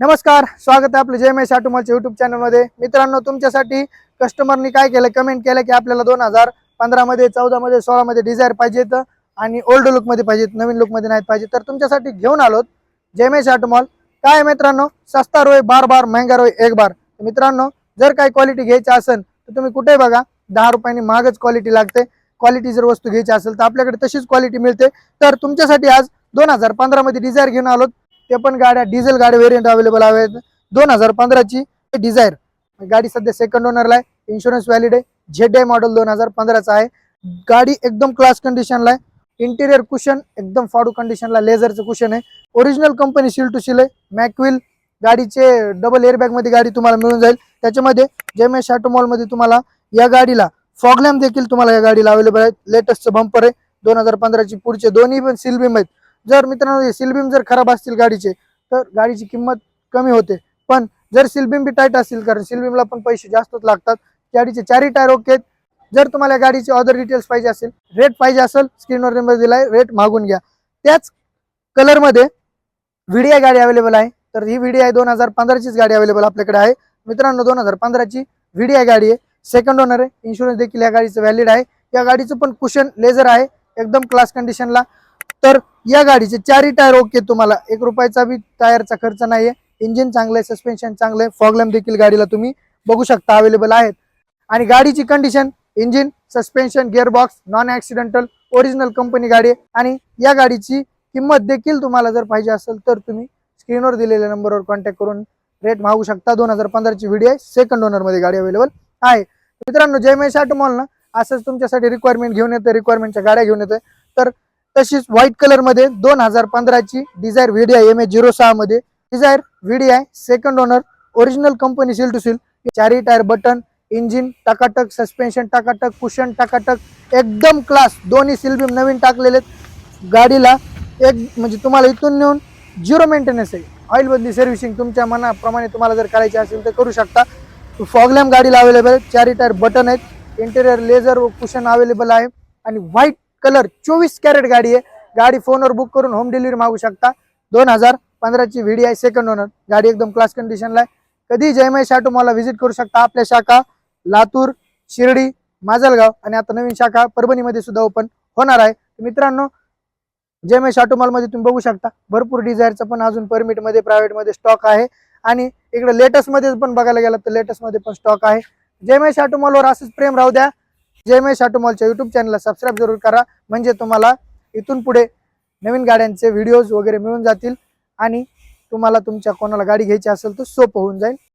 नमस्कार स्वागत आहे आपलं जय महेश ऑटोमॉलच्या युट्यूब चॅनलमध्ये मित्रांनो तुमच्यासाठी कस्टमरनी काय केलं कमेंट केलं की आपल्याला दोन हजार पंधरामध्ये चौदामध्ये सोळामध्ये डिझायर पाहिजेत आणि ओल्ड लुकमध्ये पाहिजेत नवीन लुकमध्ये नाहीत पाहिजे. तर तुमच्यासाठी घेऊन आलोत जयमेश आटोमॉल काय आहे मित्रांनो सस्ता रोय बार बार महंगा रोय एक बार. मित्रांनो जर काही क्वालिटी घ्यायची असेल तर तुम्ही कुठे बघा दहा रुपयांनी महागच क्वालिटी लागते. क्वालिटी जर वस्तू घ्यायची असेल तर आपल्याकडे तशीच क्वालिटी मिळते. तर तुमच्यासाठी आज दोन हजार पंधरामध्ये डिझायर घेऊन आलोत. ते पण गाड्या डिझेल गाडी व्हेरियंट अवेलेबल आहेत. दोन हजार पंधराची डिझायर. गाडी सध्या सेकंड ओनरला आहे. इन्शुरन्स व्हॅलिड आहे. झेड आय मॉडेल दोन हजार पंधराचा आहे. गाडी एकदम क्लास कंडिशनला आहे. इंटिरियर कुशन एकदम फाडू कंडिशनला लेझरचं कुशन आहे. Original company seal to seal आहे. मॅकविल गाडीचे डबल एअरबॅगमध्ये गाडी तुम्हाला मिळून जाईल. त्याच्यामध्ये जेमेश ऑटो मॉलमध्ये तुम्हाला या गाडीला फॉगलॅम्प देखील तुम्हाला या गाडीला अवेलेबल आहे. लेटेस्टचं बंपर आहे. दोन हजार पंधराची पुढचे दोन्ही पण सील बीम आहेत. जर मित्रांनो सिलबिम जर खराब असतील गाडीचे तर गाडीची किंमत कमी होते. पण जर सिलबिम बी टाईट असतील कारण सिलबिमला पण पैसे जास्तच लागतात गाडीचे चारही टायर ओके आहेत. जर तुम्हाला गाडीचे ऑदर डिटेल्स पाहिजे असेल रेट पाहिजे असेल स्क्रीनवर नंबर दिलाय रेट मागून घ्या. त्याच कलरमध्ये व्हिडीआय गाडी अवेलेबल आहे. तर ही व्हिडीआय दोन हजार पंधराचीच गाडी अवेलेबल आपल्याकडे आहे. मित्रांनो दोन हजार पंधराची व्हिडीआय गाडी आहे. सेकंड ओनर आहे. इन्शुरन्स देखील या गाडीचं व्हॅलिड आहे. या गाडीचं पण कुशन लेझर आहे. एकदम क्लास कंडिशनला तर या गाडीचे चारही टायर ओके तुम्हाला. एक रुपयाचा बी टायरचा खर्च नाहीये. इंजिन चांगलं आहे सस्पेन्शन चांगलं आहे फॉगलॅम्प देखील गाडीला तुम्ही बघू शकता अवेलेबल आहेत. आणि गाडीची condition engine suspension gearbox non accidental original company गाडी आहे. आणि या गाडीची किंमत देखील तुम्हाला जर पाहिजे असेल तर तुम्ही स्क्रीनवर दिलेल्या नंबरवर कॉन्टॅक्ट करून रेट मागू शकता. दोन हजार पंधराची व्हिडिओ आहे सेकंड ओनरमध्ये गाडी अवेलेबल आहे. मित्रांनो जय महेश ऑटो मॉल ना असंच तुमच्यासाठी रिक्वायरमेंट घेऊन येतं रिक्वायरमेंटच्या गाड्या घेऊन येतोय. तर तशीच व्हाईट कलरमध्ये दोन हजार पंधराची Dzire VDI M A zero सहा मध्ये. Dzire VDI second owner original company seal to seal चारही टायर बटन इंजिन टाकाटक सस्पेन्शन टाकाटक कुशन टाकाटक. एकदम क्लास दोन्ही सिलबीम नवीन टाकलेले आहेत. गाडीला एक म्हणजे तुम्हाला इथून नेऊन झिरो मेंटेनन्स आहे. ऑइल बदली सर्व्हिसिंग तुमच्या मनाप्रमाणे तुम्हाला जर करायची असेल तर करू शकता. फॉगलॅम गाडीला अवेलेबल आहे चारही टायर बटन आहेत. इंटेरियर लेझर व कुशन अवेलेबल आहे. आणि व्हाईट कलर चोवीस कॅरेट गाडी आहे. गाडी फोनवर बुक करून होम डिलिव्हरी मागू शकता. दोन हजार पंधराची व्हिडी आहे सेकंड ओनर गाडी एकदम क्लास कंडिशनला आहे. कधी जयमय शाटू मला व्हिजिट करू शकता. आपल्या शाखा लातूर शिर्डी माजलगाव आणि आता नवीन शाखा परभणीमध्ये सुद्धा ओपन होणार आहे. मित्रांनो जयमय शाटू मॉलमध्ये तुम्ही बघू शकता. भरपूर डिझायरचं पण अजून परमिटमध्ये प्रायव्हेटमध्ये स्टॉक आहे. आणि इकडे लेटेस्टमध्ये पण बघायला गेलं तर लेटेस्टमध्ये पण स्टॉक आहे. जयमय शाटू मॉलवर असंच प्रेम राहू द्या. जयमय शाटू मॉलच्या युट्यूब चॅनलला सबस्क्राईब जरूर करा. म्हणजे तुम्हाला इथून पुढे नवीन गाड्यांचे व्हिडिओज वगैरे मिळून जातील आणि तुम्हाला तुमच्या कोणाला गाडी घ्यायची असेल तर सोपं होऊन जाईल.